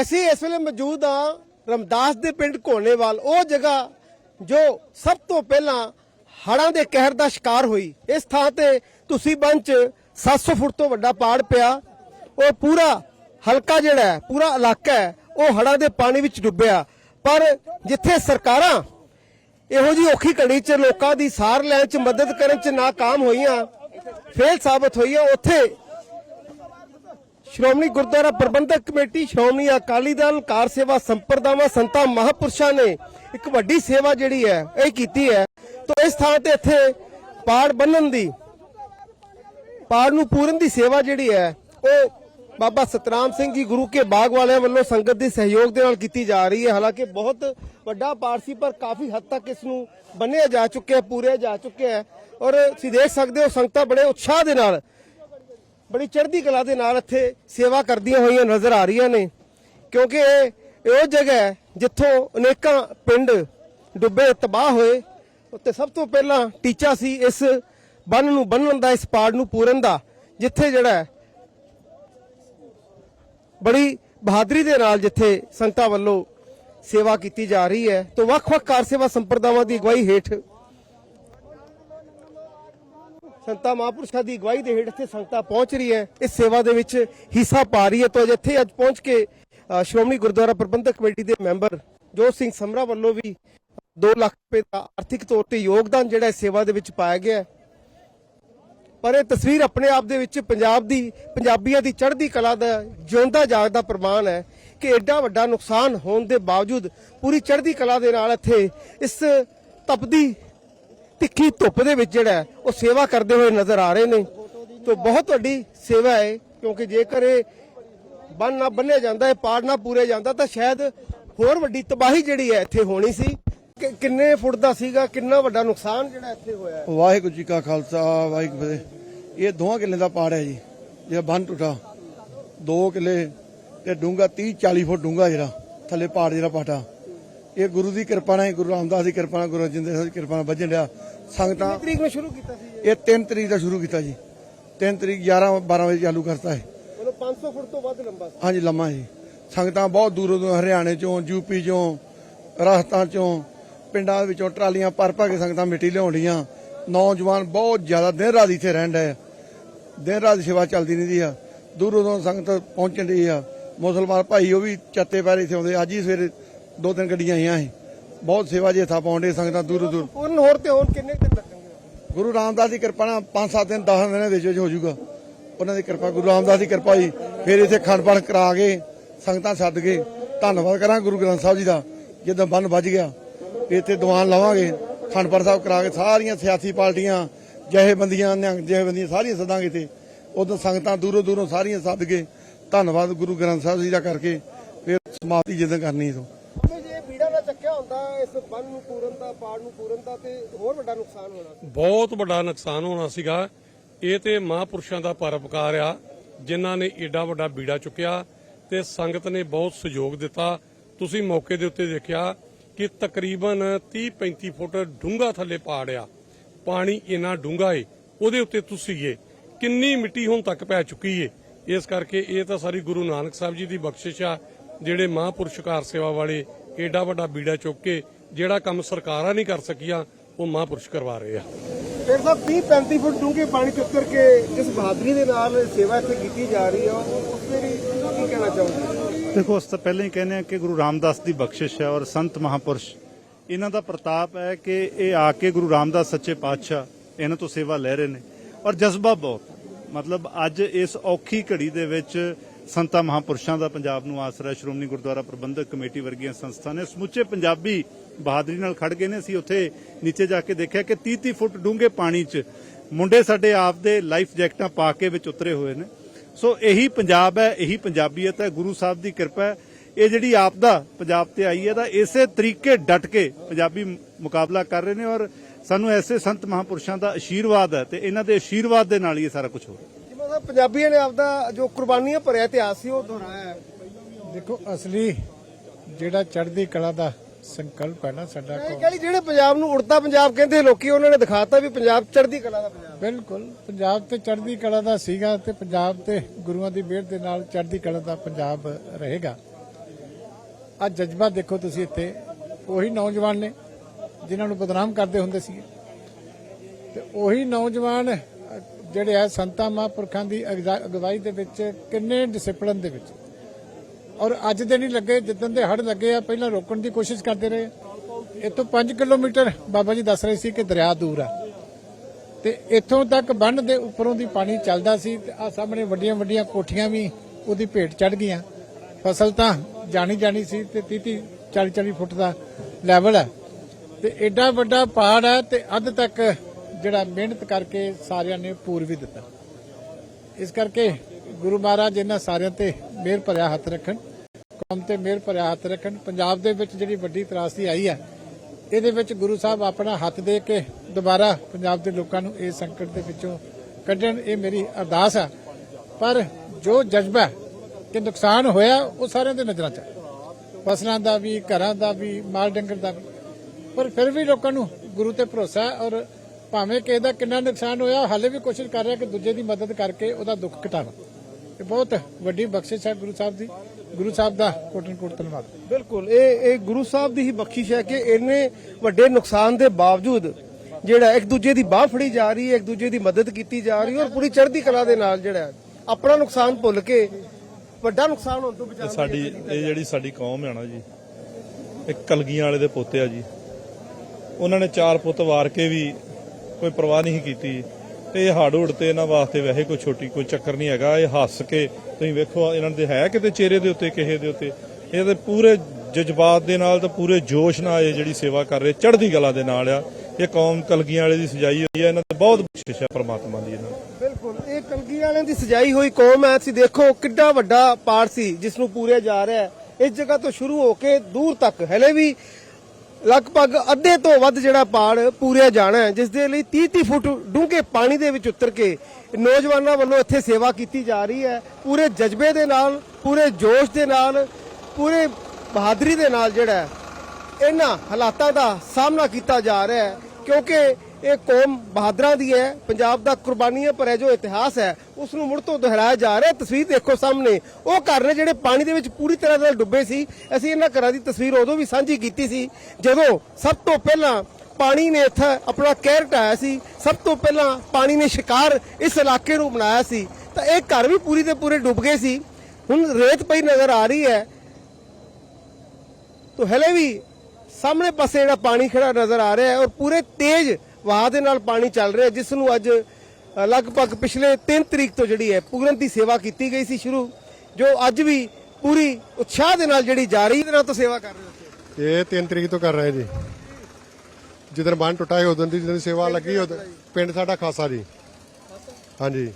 ਅਸੀਂ ਇਸ ਵੇਲੇ ਮੌਜੂਦ ਹਾਂ ਰਮਦਾਸ ਦੇ ਪਿੰਡ ਘੋਣੇਵਾਲ ਉਹ ਜਗ੍ਹਾ ਜੋ ਸਭ ਤੋਂ ਪਹਿਲਾਂ ਹੜ੍ਹਾਂ ਦੇ ਕਹਿਰ ਦਾ ਸ਼ਿਕਾਰ ਹੋਈ। ਇਸ ਥਾਂ ਤੇ ਤੁਸੀਂ ਬੰਚ 700 ਫੁੱਟ ਤੋਂ ਵੱਡਾ ਪਾੜ ਪਿਆ। ਉਹ ਪੂਰਾ ਹਲਕਾ ਜਿਹੜਾ ਹੈ, ਪੂਰਾ ਇਲਾਕਾ ਹੈ, ਉਹ ਹੜ੍ਹਾਂ ਦੇ ਪਾਣੀ ਵਿੱਚ ਡੁੱਬਿਆ। ਪਰ ਜਿੱਥੇ ਸਰਕਾਰਾਂ ਇਹੋ ਜੀ ਔਖੀ ਘੜੀ 'ਚ ਲੋਕਾਂ ਦੀ ਸਾਰ ਲੈਣ 'ਚ ਮਦਦ ਕਰਨ 'ਚ ਨਾਕਾਮ ਹੋਈਆਂ, ਫੇਲ ਸਾਬਤ ਹੋਈਆਂ, ਉੱਥੇ ਸ਼੍ਰੋਮਣੀ ਗੁਰਦੁਆਰਾ ਪ੍ਰਬੰਧਕ ਕਮੇਟੀ, ਸ਼੍ਰੋਮਣੀ ਅਕਾਲੀ ਦਲ, ਕਾਰ ਸੇਵਾ ਸੰਪਰਦਾਵਾਂ, ਸੰਤਾਂ ਮਹਾਪੁਰਸ਼ਾਂ ਨੇ ਇੱਕ ਵੱਡੀ ਸੇਵਾ ਜਿਹੜੀ ਹੈ, ਇਹ ਕੀਤੀ ਹੈ। ਤਾਂ ਇਸ ਥਾਂ ਤੇ ਇੱਥੇ ਪਾੜ ਬੰਨਣ ਦੀ, ਪਾੜ ਨੂੰ ਪੂਰਨ ਦੀ ਸੇਵਾ ਜਿਹੜੀ ਹੈ, ਉਹ ਬਾਬਾ ਸਤਨਾਮ ਸਿੰਘ ਜੀ ਗੁਰੂ ਕੇ ਬਾਗ ਵਾਲਿਆਂ ਵੱਲੋਂ ਸੰਗਤ ਦੇ ਸਹਿਯੋਗ ਦੇ ਨਾਲ ਕੀਤੀ ਜਾ ਰਹੀ ਹੈ। ਹਾਲਾਂਕਿ ਬਹੁਤ ਵੱਡਾ ਪਾੜ ਸੀ, ਪਰ ਕਾਫੀ ਹੱਦ ਤੱਕ ਇਸ ਨੂੰ ਬੰਨਿਆ ਜਾ ਚੁੱਕਿਆ, ਪੂਰਿਆ ਜਾ ਚੁੱਕਿਆ ਔਰ ਤੁਸੀਂ ਦੇਖ ਸਕਦੇ ਹੋ, ਸੰਗਤਾਂ ਬੜੇ ਉਤਸ਼ਾਹ ਦੇ ਨਾਲ ਬੜੀ ਚੜ੍ਹਦੀ ਕਲਾ ਦੇ ਨਾਲ ਇੱਥੇ ਸੇਵਾ ਕਰਦੀਆਂ ਹੋਈਆਂ ਨਜ਼ਰ ਆ ਰਹੀਆਂ ਨੇ। ਕਿਉਂਕਿ ਇਹ ਉਹ ਜਗ੍ਹਾ ਹੈ ਜਿੱਥੋਂ ਅਨੇਕਾਂ ਪਿੰਡ ਡੁੱਬੇ ਤਬਾਹ ਹੋਏ। ਉੱਤੇ ਸਭ ਤੋਂ ਪਹਿਲਾਂ ਟੀਚਾ ਸੀ ਇਸ ਬੰਨ ਨੂੰ ਬੰਨਣ ਦਾ, ਇਸ ਪਾੜ ਨੂੰ ਪੂਰਨ ਦਾ, ਜਿੱਥੇ ਜਿਹੜਾ ਬੜੀ ਬਹਾਦਰੀ ਦੇ ਨਾਲ ਜਿੱਥੇ ਸੰਗਤਾਂ ਵੱਲੋਂ ਸੇਵਾ ਕੀਤੀ ਜਾ ਰਹੀ ਹੈ। ਤੋਂ ਵੱਖ-ਵੱਖ ਕਾਰ ਸੇਵਾ ਸੰਪਰਦਾਵਾਂ ਦੀ ਅਗਵਾਈ ਹੇਠ ਸੰਤਾ ਮਹਾਂਪੁਰਸ਼ਾਂ ਦੀ ਅਗਵਾਈ ਦੇ ਹੇਠ ਇੱਥੇ ਸੰਗਤਾਂ ਪਹੁੰਚ ਰਹੀ ਹੈ। ਇਸ ਸੇਵਾ ਦੇ ਵਿੱਚ ਹਿੱਸਾ ਪਾ ਰਹੀ ਹੈ। ਤੋਂ ਇੱਥੇ ਅੱਜ ਪਹੁੰਚ ਕੇ ਸ਼੍ਰੋਮਣੀ ਗੁਰਦੁਆਰਾ ਪ੍ਰਬੰਧਕ ਕਮੇਟੀ ਦੇ ਮੈਂਬਰ ਜੋਤ ਸਿੰਘ ਸਮਰਾ ਵੱਲੋਂ ਵੀ 2 ਲੱਖ ਰੁਪਏ ਦਾ ਆਰਥਿਕ ਤੌਰ ਤੇ ਯੋਗਦਾਨ ਜਿਹੜਾ ਇਸ ਸੇਵਾ ਦੇ ਵਿੱਚ ਪਾਇਆ ਗਿਆ ਪਰ ਇਹ ਤਸਵੀਰ ਆਪਣੇ ਆਪ ਦੇ ਵਿੱਚ ਪੰਜਾਬ ਦੀ, ਪੰਜਾਬੀਆਂ ਦੀ ਚੜ੍ਹਦੀ ਕਲਾ ਦਾ, ਜਿਉਂਦਾ ਜਾਗਦਾ ਪ੍ਰਮਾਣ ਹੈ ਕਿ ਐਡਾ ਵੱਡਾ ਨੁਕਸਾਨ ਹੋਣ ਦੇ ਬਾਵਜੂਦ ਪੂਰੀ ਚੜ੍ਹਦੀ ਕਲਾ ਦੇ ਨਾਲ ਇੱਥੇ ਇਸ ਤਪਦੀ ਤਿੱਖੀ ਧੁੱਪ ਦੇ ਵਿੱਚ ਜਿਹੜਾ ਉਹ ਸੇਵਾ ਕਰਦੇ ਹੋਏ ਨਜ਼ਰ ਆ ਰਹੇ ਨੇ। ਤੋਂ ਬਹੁਤ ਵੱਡੀ ਸੇਵਾ ਹੈ, ਕਿਉਂਕਿ ਜੇਕਰ ਇਹ ਬੰਨ ਨਾ ਬੰਨਿਆ ਜਾਂਦਾ ਹੈ ਪਾੜ ਨਾ ਪੂਰੇ ਜਾਂਦਾ, ਤਾਂ ਸ਼ਾਇਦ ਹੋਰ ਵੱਡੀ ਤਬਾਹੀ ਜਿਹੜੀ ਹੈ ਇੱਥੇ ਹੋਣੀ ਸੀ। ਕਿੰਨੇ ਫੁੱਟ ਦਾ ਸੀਗਾ, ਕਿੰਨਾ ਵੱਡਾ ਨੁਕਸਾਨ ਜਿਹੜਾ ਇੱਥੇ ਹੋਇਆ ਵਾਹਿਗੁਰੂ ਜੀ ਕਾ ਖਾਲਸਾ, ਵਾਹਿਗੁਰੂ ਫਤਿਹ। ਇਹ ਦੋਹਾਂ ਕਿੱਲੇ ਦਾ ਪਾੜ ਹੈ ਜੀ, ਜਿਹੜਾ ਬੰਨ ਟੁੱਟਾ। ਦੋ ਕਿੱਲੇ ਤੇ ਡੂੰਗਾ 30 40 ਫੁੱਟ ਡੂੰਗਾ ਜਿਹੜਾ, ਥੱਲੇ ਪਾੜ ਜਿਹੜਾ ਪਾਟਾ। ਇਹ ਗੁਰੂ ਦੀ ਕਿਰਪਾ ਨਾਲ ਹੀ, ਗੁਰੂ ਰਾਮਦਾਸ ਦੀ ਕਿਰਪਾ ਨਾਲ ਗੁਰੂ ਅਰਜਨ ਦੇਵ ਦੀ ਕਿਰਪਾ ਨਾਲ ਵੱਜਣ ਡਿਆ। ਸੰਗਤਾਂ ਤਰੀਕ ਨੂੰ ਸ਼ੁਰੂ ਕੀਤਾ ਸੀ ਇਹ? 3 ਤਰੀਕ ਦਾ ਸ਼ੁਰੂ ਕੀਤਾ ਜੀ। 3 ਤਰੀਕ 11 12 ਵਜੇ ਚਾਲੂ ਕਰਤਾ ਹੈ ਮਤਲਬ 500 ਫੁੱਟ ਤੋਂ ਵੱਧ ਲੰਬਾ ਸੀ। ਹਾਂਜੀ ਲੰਮਾ ਜੀ। ਸੰਗਤਾਂ ਬਹੁਤ ਦੂਰੋਂ ਦੂਰੋਂ ਹਰਿਆਣੇ ਚੋਂ ਯੂਪੀ ਚੋਂ ਰਾਜਸਥਾਨ ਚੋਂ ਪਿੰਡਾਂ ਵਿੱਚੋਂ ਟਰਾਲੀਆਂ ਭਰ ਭਰ ਕੇ ਸੰਗਤਾਂ ਮਿੱਟੀ ਲਿਆਉਂਦੀਆਂ ਨੌਜਵਾਨ ਬਹੁਤ ਜ਼ਿਆਦਾ ਦਿਨ ਰਾਤ ਇੱਥੇ ਰਹਿਣ ਡਏ ਆ। ਦਿਨ ਰਾਤ ਸੇਵਾ ਚੱਲਦੀ ਰਹਿੰਦੀ ਆ। ਦੂਰੋਂ ਦੂਰੋਂ ਸੰਗਤ ਪਹੁੰਚਣ ਦੀ ਆ। ਮੁਸਲਮਾਨ ਭਾਈ ਉਹ ਵੀ ਚੱਤੇ ਪੈਰ ਇੱਥੇ ਆਉਂਦੇ ਅੱਜ ਹੀ ਸਵੇਰੇ ਦੋ ਤਿੰਨ ਗੱਡੀਆਂ ਆਈਆਂ ਸੀ। ਬਹੁਤ ਸੇਵਾ ਜੇ ਥਾ ਪਾਉਂਦੇ ਸੰਗਤਾਂ ਦੂਰੋਂ ਦੂਰ। ਪੂਰਨ ਹੋਰ ਤੇ ਹੋਰ ਕਿੰਨੇ ਦਿਨ ਲੱਗਣਗੇ? ਗੁਰੂ ਰਾਮਦਾਸ ਦੀ ਕਿਰਪਾ ਨਾਲ 5-7 ਦਿਨ 10 ਦਿਨਾਂ ਦੇ ਵਿੱਚ ਹੋ ਜਾਊਗਾ। ਉਹਨਾਂ ਦੀ ਕਿਰਪਾ ਗੁਰੂ ਰਾਮਦਾਸ ਦੀ ਕਿਰਪਾ ਜੀ ਫਿਰ ਇੱਥੇ ਖੰਡ ਪਾਠ ਕਰਾ ਕੇ ਸੰਗਤਾਂ ਸੱਦ ਕੇ ਧੰਨਵਾਦ ਕਰਾਂ ਗੁਰੂ ਗ੍ਰੰਥ ਸਾਹਿਬ ਜੀ ਦਾ ਜਦੋਂ ਬੰਨ ਵੱਜ ਗਿਆ। ਇੱਥੇ ਦੀਵਾਨ ਲਾਵਾਂਗੇ ਖੰਡ ਪਾਠ ਸਾਹਿਬ ਕਰਾ ਕੇ ਸਾਰੀਆਂ ਸਿਆਸੀ ਪਾਰਟੀਆਂ ਜਥੇਬੰਦੀਆਂ ਨਿਹੰਗ ਜਥੇਬੰਦੀਆਂ ਸਾਰੀਆਂ ਸੱਦਾਂਗੇ ਇੱਥੇ। ਉਦੋਂ ਸੰਗਤਾਂ ਦੂਰੋਂ ਦੂਰੋਂ ਸਾਰੀਆਂ ਸੱਦ ਕੇ ਧੰਨਵਾਦ ਗੁਰੂ ਗ੍ਰੰਥ ਸਾਹਿਬ ਜੀ ਦਾ ਕਰਕੇ ਫਿਰ ਸਮਾਪਤੀ ਜਦੋਂ ਕਰਨੀ ਤੋਂ ਹੁੰਦਾ ਇਸ ਬੰਨ ਨੂੰ ਪੂਰਨ ਦਾ, ਪਾੜ ਨੂੰ ਪੂਰਨ ਦਾ ਤੇ ਹੋਰ ਵੱਡਾ ਨੁਕਸਾਨ ਹੋਣਾ ਸੀ। ਬਹੁਤ ਵੱਡਾ ਨੁਕਸਾਨ ਹੋਣਾ ਸੀਗਾ। ਇਹ ਤੇ ਮਹਾਪੁਰਸ਼ਾਂ ਦਾ ਪਰਉਪਕਾਰ ਆ, ਜਿਨ੍ਹਾਂ ਨੇ ਏਡਾ ਵੱਡਾ ਬੀੜਾ ਚੁੱਕਿਆ ਤੇ ਸੰਗਤ ਨੇ ਬਹੁਤ ਸਹਿਯੋਗ ਦਿੱਤਾ। ਤੁਸੀਂ ਮੌਕੇ ਦੇ ਉੱਤੇ ਦੇਖਿਆ ਕਿ ਤਕਰੀਬਨ 30-35 ਫੁੱਟ ਡੂੰਘਾ ਥੱਲੇ ਪਾੜ ਆ। ਪਾਣੀ ਇੰਨਾ ਡੂੰਘਾ ਏ, ਉਹਦੇ ਉੱਤੇ ਤੁਸੀਂ ਏ, ਕਿੰਨੀ ਮਿੱਟੀ ਹੁਣ ਤੱਕ ਪੈ ਚੁੱਕੀ ਏ। ਇਸ ਕਰਕੇ ਇਹ ਤਾਂ ਸਾਰੀ ਗੁਰੂ ਨਾਨਕ ਸਾਹਿਬ ਜੀ ਦੀ ਬਖਸ਼ਿਸ਼ ਆ, ਜਿਹੜੇ ਮਹਾਂਪੁਰਸ਼ ਕਾਰ ਸੇਵਾ ਵਾਲੇ ਏਡਾ ਵੱਡਾ ਬੀੜਾ ਚੁੱਕ ਕੇ ਜਿਹੜਾ ਕੰਮ ਸਰਕਾਰਾਂ ਨਹੀਂ ਕਰ ਸਕੀਆਂ ਉਹ ਮਹਾਂਪੁਰਸ਼ ਕਰਵਾ ਰਹੇ ਆ। ਫਿਰ ਸਾਹਿਬ 30 35 ਫੁੱਟ ਡੂੰਘੇ ਪਾਣੀ ਚ ਉਤਰ ਕੇ ਜਿਸ ਬਹਾਦਰੀ ਦੇ ਨਾਲ ਸੇਵਾ ਇੱਥੇ ਕੀਤੀ ਜਾ ਰਹੀ ਹੈ ਉਹ- ਉਸ ਲਈ ਕੀ ਕਹਿਣਾ ਚਾਹੋਗੇ? ਦੇਖੋ ਉਸ ਤੋਂ ਪਹਿਲਾਂ ਹੀ ਕਹਿੰਦੇ ਆ ਕਿ ਗੁਰੂ ਰਾਮਦਾਸ ਦੀ ਬਖਸ਼ਿਸ਼ ਹੈ ਔਰ ਸੰਤ ਮਹਾਪੁਰਸ਼। ਇਹਨਾਂ ਦਾ ਪ੍ਰਤਾਪ ਹੈ ਕਿ ਇਹ ਆ ਕੇ ਗੁਰੂ ਰਾਮਦਾਸ ਸੱਚੇ ਪਾਤਸ਼ਾਹ ਇਹਨਾਂ ਤੋਂ ਸੇਵਾ ਲੈ ਰਹੇ ਨੇ। ਔਰ ਜਜ਼ਬਾ ਬਹੁਤ। ਮਤਲਬ ਅੱਜ ਇਸ ਔਖੀ ਘੜੀ ਦੇ ਵਿੱਚ ਸੰਤਾਂ ਮਹਾਪੁਰਸ਼ਾਂ ਦਾ ਪੰਜਾਬ ਨੂੰ ਆਸਰਾ ਸ਼੍ਰੋਮਣੀ ਗੁਰਦੁਆਰਾ ਪ੍ਰਬੰਧਕ ਕਮੇਟੀ ਵਰਗੀਆਂ ਸੰਸਥਾ ਨੇ ਸਮੁੱਚੇ ਪੰਜਾਬੀ ਬਹਾਦਰੀ ਨਾਲ ਖੜ ਗਏ ਨੇ। ਅਸੀਂ ਉੱਥੇ ਨੀਚੇ ਜਾ ਕੇ ਦੇਖਿਆ ਕਿ 30-30 ਫੁੱਟ ਡੂੰਘੇ ਪਾਣੀ 'ਚ ਮੁੰਡੇ ਸਾਡੇ ਆਪ ਦੇ ਲਾਈਫ ਜੈਕਟਾਂ ਪਾ ਕੇ ਵਿੱਚ ਉਤਰੇ ਹੋਏ ਨੇ। ਸੋ ਇਹੀ ਪੰਜਾਬ ਹੈ, ਇਹੀ ਪੰਜਾਬੀਅਤ ਹੈ। ਗੁਰੂ ਸਾਹਿਬ ਦੀ ਕਿਰਪਾ ਹੈ। ਇਹ ਜਿਹੜੀ ਆਪਦਾ ਪੰਜਾਬ ਤੇ ਆਈ ਹੈ ਤਾਂ ਇਸੇ ਤਰੀਕੇ ਡਟ ਕੇ ਪੰਜਾਬੀ ਮੁਕਾਬਲਾ ਕਰ ਰਹੇ ਨੇ ਔਰ ਸਾਨੂੰ ਐਸੇ ਸੰਤ ਮਹਾਪੁਰਸ਼ਾਂ ਦਾ ਆਸ਼ੀਰਵਾਦ ਹੈ ਤੇ ਇਹਨਾਂ ਦੇ ਆਸ਼ੀਰਵਾਦ ਦੇ ਨਾਲ ਹੀ ਇਹ ਸਾਰਾ ਕੁਝ ਹੋ ਰਿਹਾ। ਪੰਜਾਬੀਆਂ ਨੇ ਆਪਦਾ ਜੋ ਕੁਰਬਾਨੀਆਂ ਭਰਿਆ ਇਤਿਹਾਸ ਸੀ ਉਹ ਦੁਹਰਾਇਆ ਦੇਖੋ ਅਸਲੀ ਜਿਹੜਾ ਚੜ੍ਹਦੀ ਕਲਾ ਦਾ ਸੰਕਲਪ ਹੈ ਨਾ ਸਾਡਾ ਕੌਮ। ਕਹਿੰਦੀ ਜਿਹੜੇ ਪੰਜਾਬ ਨੂੰ ਉੜਤਾ ਪੰਜਾਬ ਕਹਿੰਦੇ ਲੋਕੀ ਉਹਨਾਂ ਨੇ ਦਿਖਾਤਾ ਵੀ ਪੰਜਾਬ ਚੜ੍ਹਦੀ ਕਲਾ ਦਾ ਪੰਜਾਬ ਬਿਲਕੁਲ ਪੰਜਾਬ ਤੇ ਚੜ੍ਹਦੀ ਕਲਾ ਦਾ ਸੀਗਾ ਤੇ ਪੰਜਾਬ ਤੇ ਗੁਰੂਆਂ ਦੀ ਮਿਹਰ ਦੇ ਨਾਲ ਚੜ੍ਹਦੀ ਕਲਾ ਦਾ ਪੰਜਾਬ ਰਹੇਗਾ। ਆ ਜਜ਼ਬਾ ਦੇਖੋ ਤੁਸੀਂ ਇੱਥੇ ਉਹੀ ਨੌਜਵਾਨ ਨੇ ਜਿਨ੍ਹਾਂ ਨੂੰ ਬਦਨਾਮ ਕਰਦੇ ਹੁੰਦੇ ਸੀ ਤੇ ਉਹੀ ਨੌਜਵਾਨ ਜਿਹੜੇ ਆ ਸੰਤਾਂ ਮਹਾਂਪੁਰਖਾਂ ਦੀ ਅਗਵਾਈ ਦੇ ਵਿੱਚ ਕਿੰਨੇ ਡਿਸਪਲਿਨ ਦੇ ਵਿੱਚ? ਔਰ ਅੱਜ ਦੇ ਨਹੀਂ ਲੱਗੇ, ਜਿੱਦਣ ਦੇ ਹੜ ਲੱਗੇ ਆ, ਪਹਿਲਾਂ ਰੋਕਣ ਦੀ ਕੋਸ਼ਿਸ਼ ਕਰਦੇ ਰਹੇ। ਇੱਥੋਂ 5 ਕਿਲੋਮੀਟਰ ਬਾਬਾ ਜੀ ਦੱਸ ਰਹੇ ਸੀ ਕਿ ਦਰਿਆ ਦੂਰ ਆ। ਤੇ ਇੱਥੋਂ ਤੱਕ ਬੰਨ ਦੇ ਉੱਪਰੋਂ ਦੀ ਪਾਣੀ ਚੱਲਦਾ ਸੀ ਤੇ ਆ ਸਾਹਮਣੇ ਵੱਡੀਆਂ ਵੱਡੀਆਂ ਕੋਠੀਆਂ ਵੀ ਉਹਦੀ ਭੇਟ ਚੜ ਗਈਆਂ। ਫਸਲ ਤਾਂ ਜਾਣੀ ਜਾਣੀ ਸੀ ਤੇ 30 40 40 ਫੁੱਟ ਦਾ ਲੈਵਲ ਹੈ ਤੇ ਐਡਾ ਵੱਡਾ ਪਹਾੜ ਹੈ ਤੇ ਅੱਧ ਤੱਕ ਜਿਹੜਾ ਮਿਹਨਤ ਕਰਕੇ ਸਾਰਿਆਂ ਨੇ ਪੂਰ ਵੀ ਦਿੱਤਾ। ਇਸ ਕਰਕੇ ਗੁਰੂ ਮਹਾਰਾਜ ਇਹਨਾਂ ਸਾਰਿਆਂ ਤੇ ਮਿਹਰ ਭਰਿਆ ਹੱਥ ਰੱਖਣ, ਕੌਮ ਤੇ ਮਿਹਰ ਭਰਿਆ ਹੱਥ ਰੱਖਣ। ਪੰਜਾਬ ਦੇ ਵਿੱਚ ਜਿਹੜੀ ਵੱਡੀ ਤਰਾਸਦੀ ਆਈ ਹੈ, ਇਹਦੇ ਵਿੱਚ ਗੁਰੂ ਸਾਹਿਬ ਆਪਣਾ ਹੱਥ ਦੇ ਕੇ ਦੁਬਾਰਾ ਪੰਜਾਬ ਦੇ ਲੋਕਾਂ ਨੂੰ ਇਸ ਸੰਕਟ ਦੇ ਵਿੱਚੋਂ ਕੱਢਣ, ਇਹ ਮੇਰੀ ਅਰਦਾਸ ਹੈ ਪਰ ਜੋ ਜਜ਼ਬਾ ਕਿ ਨੁਕਸਾਨ ਹੋਇਆ, ਉਹ ਸਾਰਿਆਂ ਦੇ ਨਜ਼ਰਾਂ 'ਚ ਫਸਲਾਂ ਦਾ ਵੀ, ਘਰਾਂ ਦਾ ਵੀ, ਮਾਲ ਡੰਗਰ ਦਾ ਵੀ। ਪਰ ਫਿਰ ਵੀ ਲੋਕਾਂ ਨੂੰ ਗੁਰੂ ਤੇ ਭਰੋਸਾ ਔਰ ਭਾਵੇਂ ਕਿਸੇ ਦਾ ਕਿੰਨਾ ਨੁਕਸਾਨ ਹੋਇਆ ਹਾਲੇ ਵੀ ਕੋਸ਼ਿਸ਼ ਕਰ ਰਿਹਾ ਕਿ ਦੂਜੇ ਦੀ ਮਦਦ ਕਰਕੇ ਉਹਦਾ ਦੁੱਖ ਘਟਾਵਾ। ਇਹ ਬਹੁਤ ਵੱਡੀ ਬਖਸ਼ਿਸ਼ ਹੈ ਗੁਰੂ ਸਾਹਿਬ ਦੀ। ਗੁਰੂ ਸਾਹਿਬ ਦਾ ਕੋਟਨ ਕੋਟ ਧੰਨਵਾਦ। ਬਿਲਕੁਲ ਇਹ ਇਹ ਗੁਰੂ ਸਾਹਿਬ ਦੀ ਹੀ ਬਖਸ਼ਿਸ਼ ਹੈ ਕਿ ਇੰਨੇ ਵੱਡੇ ਨੁਕਸਾਨ ਦੇ ਬਾਵਜੂਦ ਜਿਹੜਾ ਇੱਕ ਦੂਜੇ ਦੀ ਬਾਹ ਫੜੀ ਜਾ ਰਹੀ ਹੈ ਇੱਕ ਦੂਜੇ ਦੀ ਮਦਦ ਕੀਤੀ ਜਾ ਰਹੀ ਹੈ ਔਰ ਪੂਰੀ ਚੜ੍ਹਦੀ ਕਲਾ ਦੇ ਨਾਲ ਜਿਹੜਾ ਆਪਣਾ ਨੁਕਸਾਨ ਭੁੱਲ ਕੇ ਵੱਡਾ ਨੁਕਸਾਨ ਹੋਣ ਤੋਂ ਬਚਾਉਣ ਸਾਡੀ ਇਹ ਜਿਹੜੀ ਸਾਡੀ ਕੌਮ ਹੈ ਨਾ ਜੀ ਇਹ ਕਲਗੀਆਂ ਵਾਲੇ ਦੇ ਪੋਤੇ ਆ ਜੀ। ਉਹਨਾਂ ਨੇ ਚਾਰ ਪੁੱਤ ਵਾਰ ਕੇ ਵੀ ਕੋਈ ਪਰਵਾਹ ਨਹੀਂ ਕੀਤੀ। ਤੇ ਇਹ ਹਾੜ ਤੇ ਇਹਨਾਂ ਵਾਸਤੇ ਵੈਸੇ ਕੋਈ ਛੋਟੀ ਕੋਈ ਚੱਕਰ ਨਹੀਂ ਹੈਗਾ। ਇਹ ਹੱਸ ਕੇ ਤੁਸੀਂ ਵੇਖੋ, ਇਹਨਾਂ ਦੇ ਹੈ ਕਿਤੇ ਚਿਹਰੇ ਦੇ ਉੱਤੇ, ਕਿਸੇ ਦੇ ਉੱਤੇ? ਇਹ ਤੇ ਪੂਰੇ ਜਜ਼ਬਾਤ ਦੇ ਨਾਲ ਤੇ ਪੂਰੇ ਜੋਸ਼ ਨਾਲ ਇਹ ਜਿਹੜੀ ਸੇਵਾ ਕਰ ਰਹੇ, ਚੜ੍ਹਦੀ ਕਲਾ ਦੇ ਨਾਲ ਆ। ਇਹ ਕੌਮ ਕਲਗੀਆਂ ਵਾਲੇ ਦੀ ਸਜਾਈ ਹੋਈ ਹੈ ਇਹਨਾਂ ਤੇ ਬਹੁਤ ਬਖਸ਼ਿਸ਼ ਹੈ ਪ੍ਰਮਾਤਮਾ ਦੀ ਇਹਨਾਂ ਬਿਲਕੁਲ, ਇਹ ਕਲਗੀ ਵਾਲਿਆਂ ਦੀ ਸਜਾਈ ਹੋਈ ਕੌਮ ਹੈ। ਤੁਸੀਂ ਦੇਖੋ, ਕਿੱਡਾ ਵੱਡਾ ਪਾੜ ਸੀ ਜਿਸ ਨੂੰ ਪੂਰਿਆ ਜਾ ਰਿਹਾ ਹੈ। ਇਸ ਜਗ੍ਹਾ ਤੋਂ ਸ਼ੁਰੂ ਹੋ ਕੇ ਦੂਰ ਤੱਕ, ਹਲੇ ਵੀ ਲਗਭਗ ਅੱਧੇ ਤੋਂ ਵੱਧ ਜਿਹੜਾ ਪਾੜ ਪੂਰਿਆ ਜਾਣਾ ਹੈ, ਜਿਸ ਦੇ ਲਈ 30-30 ਫੁੱਟ ਡੂੰਘੇ ਪਾਣੀ ਦੇ ਵਿੱਚ ਉਤਰ ਕੇ ਨੌਜਵਾਨਾਂ ਵੱਲੋਂ ਇੱਥੇ ਸੇਵਾ ਕੀਤੀ ਜਾ ਰਹੀ ਹੈ। ਪੂਰੇ ਜਜ਼ਬੇ ਦੇ ਨਾਲ, ਪੂਰੇ ਜੋਸ਼ ਦੇ ਨਾਲ, ਪੂਰੇ ਬਹਾਦਰੀ ਦੇ ਨਾਲ ਜਿਹੜਾ ਇਹਨਾਂ ਹਾਲਾਤਾਂ ਦਾ ਸਾਹਮਣਾ ਕੀਤਾ ਜਾ ਰਿਹਾ ਹੈ, ਕਿਉਂਕਿ ਇਹ ਕੌਮ ਬਹਾਦਰਾਂ ਦੀ ਹੈ, ਪੰਜਾਬ ਦਾ ਕੁਰਬਾਨੀਆਂ ਭਰਿਆ ਜੋ ਇਤਿਹਾਸ ਹੈ ਉਸ ਨੂੰ ਮੁੜ ਤੋਂ ਦੁਹਰਾਇਆ ਜਾ ਰਿਹਾ ਤਸਵੀਰ ਦੇਖੋ ਸਾਹਮਣੇ। ਉਹ ਘਰ ਨੇ ਜਿਹੜੇ ਪਾਣੀ ਦੇ ਵਿੱਚ ਪੂਰੀ ਤਰ੍ਹਾਂ ਨਾਲ ਡੁੱਬੇ ਸੀ, ਅਸੀਂ ਇਹਨਾਂ ਘਰਾਂ ਦੀ ਤਸਵੀਰ ਉਦੋਂ ਵੀ ਸਾਂਝੀ ਕੀਤੀ ਸੀ, ਜਦੋਂ ਸਭ ਤੋਂ ਪਹਿਲਾਂ ਪਾਣੀ ਨੇ ਇੱਥੇ ਆਪਣਾ ਕਹਿਰ ਢਾਇਆ ਸੀ, ਸਭ ਤੋਂ ਪਹਿਲਾਂ ਪਾਣੀ ਨੇ ਸ਼ਿਕਾਰ ਇਸ ਇਲਾਕੇ ਨੂੰ ਬਣਾਇਆ ਸੀ। ਤਾਂ ਇਹ ਘਰ ਵੀ ਪੂਰੀ ਦੇ ਪੂਰੇ ਡੁੱਬ ਗਏ ਸੀ। ਹੁਣ ਰੇਤ ਪਈ ਨਜ਼ਰ ਆ ਰਹੀ ਹੈ। ਤੋ ਹਲੇ ਵੀ ਸਾਹਮਣੇ ਪਾਸੇ ਜਿਹੜਾ ਪਾਣੀ ਖੜਾ ਨਜ਼ਰ ਆ ਰਿਹਾ ਹੈ ਔਰ ਪੂਰੇ ਤੇਜ਼ ਵਹਾਅ ਦੇ ਨਾਲ ਪਾਣੀ ਚੱਲ ਰਿਹਾ ਜਿਸ ਨੂੰ ਅੱਜ ਲਗਭਗ ਪਿਛਲੇ 3 ਤਰੀਕ ਤੋਂ ਜਿਹੜੀ ਹੈ ਪੂਰਨ ਦੀ ਸੇਵਾ ਕੀਤੀ ਗਈ ਸੀ ਸ਼ੁਰੂ ਜੋ ਅੱਜ ਵੀ ਪੂਰੀ ਉਤਸ਼ਾਹ ਦੇ ਨਾਲ ਜਿਹੜੀ ਜਾਰੀ ਦੇ ਨਾਲ ਤੋਂ ਸੇਵਾ ਕਰ ਰਹੇ ਹੋ? ਇਹ 3 ਤਰੀਕ ਤੋਂ ਕਰ ਰਹੇ ਜੀ। ਜਿੱਦਣ ਬੰਨ ਟੁੱਟਾ ਹੈ ਉਦੋਂ ਦੀ ਜਦੋਂ ਸੇਵਾ ਲੱਗੀ ਉਦੋਂ ਪਿੰਡ ਸਾਡਾ ਖਾਸਾ ਜੀ। ਹਾਂਜੀ।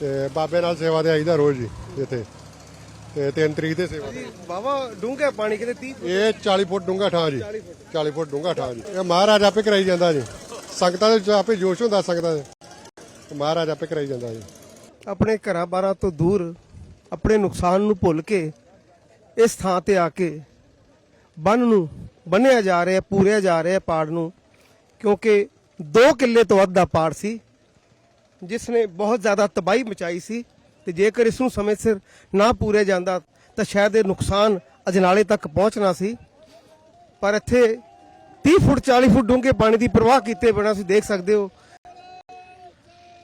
ਤੇ ਬਾਬੇ ਨਾਲ ਸੇਵਾ ਤੇ ਆਈਦਾ ਰੋਜ਼ ਜੀ ਇੱਥੇ। ਤੇ 3 ਤਰੀਕ ਤੇ ਸੇਵਾ ਤੇ। ਬਾਬਾ ਡੂੰਘਾ ਪਾਣੀ ਕਿਤੇ 30 ਇਹ 40 ਫੁੱਟ ਡੂੰਘਾ ਠਾਂ ਜੀ। 40 ਫੁੱਟ। ਡੂੰਘਾ ਠਾਂ ਜੀ। ਇਹ ਮਹਾਰਾਜ ਆਪੇ ਕਰਾਈ ਜਾਂਦਾ ਜੀ। ਸੰਗਤਾਂ ਦੇ ਵਿੱਚ ਆਪੇ ਜੋਸ਼ ਹੁੰਦਾ ਸੰਗਤਾਂ ਦੇ। ਮਹਾਰਾਜ ਆਪੇ ਕਰਾਈ ਜਾਂਦਾ ਜੀ। ਆਪਣੇ ਘਰਾਂ ਬਾਰਾਂ ਤੋਂ ਦੂਰ ਆਪਣੇ ਨੁਕਸਾਨ ਨੂੰ ਭੁੱਲ ਕੇ ਇਸ ਥਾਂ ਤੇ ਆ ਕੇ ਬੰਨ ਨੂੰ ਬੰਨਿਆ ਜਾ ਰਿਹਾ ਪੂਰਿਆ ਜਾ ਰਿਹਾ ਪਾੜ ਨੂੰ ਕਿਉਂਕਿ 2 ਕਿੱਲੇ ਤੋਂ ਵੱਧ ਦਾ ਪਾੜ ਸੀ ਜਿਸ ਨੇ ਬਹੁਤ ਜ਼ਿਆਦਾ ਤਬਾਹੀ ਮਚਾਈ ਸੀ। ਤੇ ਜੇਕਰ ਇਸ ਨੂੰ ਸਮੇਂ ਸਿਰ ਨਾ ਪੂਰਿਆ ਜਾਂਦਾ, ਤਾਂ ਸ਼ਾਇਦ ਇਹ ਨੁਕਸਾਨ ਅਜਨਾਲੇ ਤੱਕ ਪਹੁੰਚਣਾ ਸੀ। ਪਰ ਇੱਥੇ 30 ਫੁੱਟ 40 ਫੁੱਟ ਡੂੰਘੇ ਪਾਣੀ ਦੀ ਪ੍ਰਵਾਹ ਕੀਤੇ ਬਿਨਾਂ ਤੁਸੀਂ ਦੇਖ ਸਕਦੇ ਹੋ।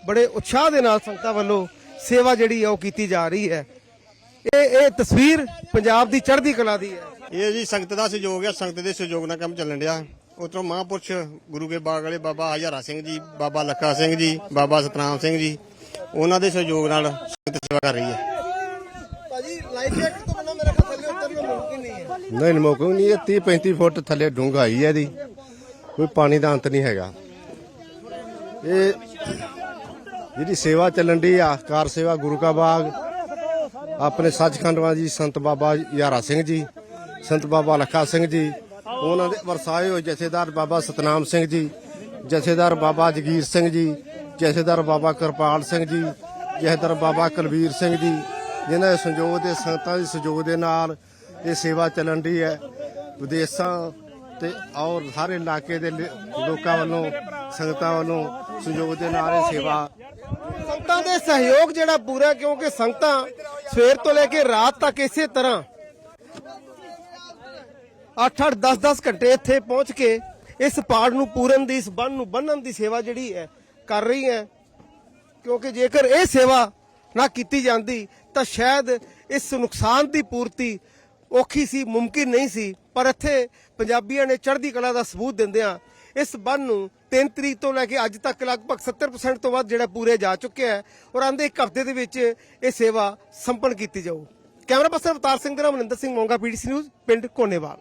ਬੜੇ ਉਤਸ਼ਾਹ ਦੇ ਨਾਲ ਸੰਗਤਾਂ ਵੱਲੋਂ ਸੇਵਾ ਜਿਹੜੀ ਆ ਉਹ ਕੀਤੀ ਜਾ ਰਹੀ ਹੈ। ਇਹ ਇਹ ਤਸਵੀਰ ਪੰਜਾਬ ਦੀ ਚੜ੍ਹਦੀ ਕਲਾ ਦੀ ਹੈ। ਇਹ ਜੀ ਸੰਗਤ ਦਾ ਸਹਿਯੋਗ ਹੈ, ਸੰਗਤ ਦੇ ਸਹਿਯੋਗ ਨਾਲ ਕੰਮ ਚੱਲਣ ਡਿਆ। ਉਤੋਂ ਮਹਾਂਪੁਰਸ਼ ਗੁਰੂ ਕੇ ਬਾਗ ਵਾਲੇ ਬਾਬਾ ਹਜ਼ਾਰਾ ਸਿੰਘ ਜੀ, ਬਾਬਾ ਲੱਖਾ ਸਿੰਘ ਜੀ, ਬਾਬਾ ਸਤਨਾਮ ਸਿੰਘ ਜੀ, ਉਹਨਾਂ ਦੇ ਸਹਿਯੋਗ ਨਾਲ ਸੰਗਤ ਸੇਵਾ ਕਰ ਰਹੀ ਹੈ। ਭਾਜੀ ਲਾਈਫ ਜੈਕਟ ਤੋਂ ਬਿਨਾਂ ਮੇਰੇ ਕੋਲ ਥੱਲੇ ਉਤਰਨਾ ਮੁਮਕਿਨ ਨਹੀਂ ਹੈ। ਨਹੀਂ ਨਮੋਕੂ ਨਹੀਂ ਇਹ 30 35 ਫੁੱਟ ਥੱਲੇ ਡੂੰਘਾਈ ਹੈ ਇਹਦੀ। ਕੋਈ ਪਾਣੀ ਦਾ ਅੰਤ ਨਹੀਂ ਹੈਗਾ। ਇਹ ਜਿਹੜੀ ਸੇਵਾ ਚੱਲਣ ਦੀ ਆ ਕਾਰ ਸੇਵਾ ਗੁਰੂ ਕਾ ਬਾਗ ਆਪਣੇ ਸੱਚਖੰਡਵਾ ਜੀ ਸੰਤ ਬਾਬਾ ਯਾਰਾ ਸਿੰਘ ਜੀ ਸੰਤ ਬਾਬਾ ਲਖਾ ਸਿੰਘ ਜੀ ਉਹਨਾਂ ਦੇ ਵਰਸਾਏ ਹੋਏ ਜਥੇਦਾਰ ਬਾਬਾ ਸਤਨਾਮ ਸਿੰਘ ਜੀ ਜਥੇਦਾਰ ਬਾਬਾ ਜਗੀਰ ਸਿੰਘ ਜੀ ਜਥੇਦਾਰ ਬਾਬਾ ਕਿਰਪਾਲ ਸਿੰਘ ਜੀ ਜਥੇਦਾਰ ਬਾਬਾ ਕੁਲਵੀਰ ਸਿੰਘ ਜੀ, ਜਿਨ੍ਹਾਂ ਦੇ ਸੰਯੋਗ ਦੇ, ਸੰਗਤਾਂ ਦੇ ਸਹਿਯੋਗ ਦੇ ਨਾਲ ਇਹ ਸੇਵਾ ਚੱਲਣ ਦੀ ਹੈ। ਵਿਦੇਸ਼ਾਂ ਤੇ ਔਰ ਸਾਰੇ ਇਲਾਕੇ ਦੇ ਲੋਕਾਂ ਵੱਲੋਂ, ਸੰਗਤਾਂ ਵੱਲੋਂ ਸੰਯੋਗ ਦੇ ਨਾਲ ਇਹ ਸੇਵਾ ਸੰਗਤਾਂ ਦੇ ਸਹਿਯੋਗ ਜਿਹੜਾ ਪੂਰਾ ਕਿਉਂਕਿ ਸੰਗਤਾਂ ਸਵੇਰ ਤੋਂ ਲੈ ਕੇ ਰਾਤ ਤੱਕ ਇਸੇ ਤਰ੍ਹਾਂ 8-8 10-10 ਘੰਟੇ ਇੱਥੇ ਪਹੁੰਚ ਕੇ ਇਸ ਪਾੜ ਨੂੰ ਪੂਰਨ ਦੀ, ਇਸ ਬੰਨ ਨੂੰ ਬੰਨਣ ਦੀ ਸੇਵਾ ਜਿਹੜੀ ਹੈ, ਕਰ ਰਹੀ ਹੈ। ਕਿਉਂਕਿ ਜੇਕਰ ਇਹ ਸੇਵਾ ਨਾ ਕੀਤੀ ਜਾਂਦੀ, ਤਾਂ ਸ਼ਾਇਦ ਇਸ ਨੁਕਸਾਨ ਦੀ ਪੂਰਤੀ ਔਖੀ ਸੀ, ਮੁਮਕਿਨ ਨਹੀਂ ਸੀ। ਪਰ ਇੱਥੇ ਪੰਜਾਬੀਆਂ ਨੇ ਚੜ੍ਹਦੀ ਕਲਾ ਦਾ ਸਬੂਤ ਦਿੰਦਿਆਂ ਇਸ ਬੰਨ ਨੂੰ 3 ਤਰੀਕ ਤੋਂ ਲੈ ਕੇ ਅੱਜ ਤੱਕ ਲਗਭਗ 70% ਤੋਂ ਵੱਧ ਜਿਹੜਾ ਪੂਰੇ ਜਾ ਚੁੱਕਿਆ ਹੈ ਔਰ ਆਂਦੇ ਇੱਕ ਹਫ਼ਤੇ ਦੇ ਵਿੱਚ ਇਹ ਸੇਵਾ ਸੰਪੰਨ ਕੀਤੀ ਜਾਊ। ਕੈਮਰਾ ਪਰਸਨ ਅਵਤਾਰ ਸਿੰਘ ਦੇ ਨਾਲ ਮਨਿੰਦਰ ਸਿੰਘ ਮੋਂਗਾ, ਪੀਡੀਸੀ ਨਿਊਜ਼, ਪਿੰਡ ਕੋਨੇਵਾਲ।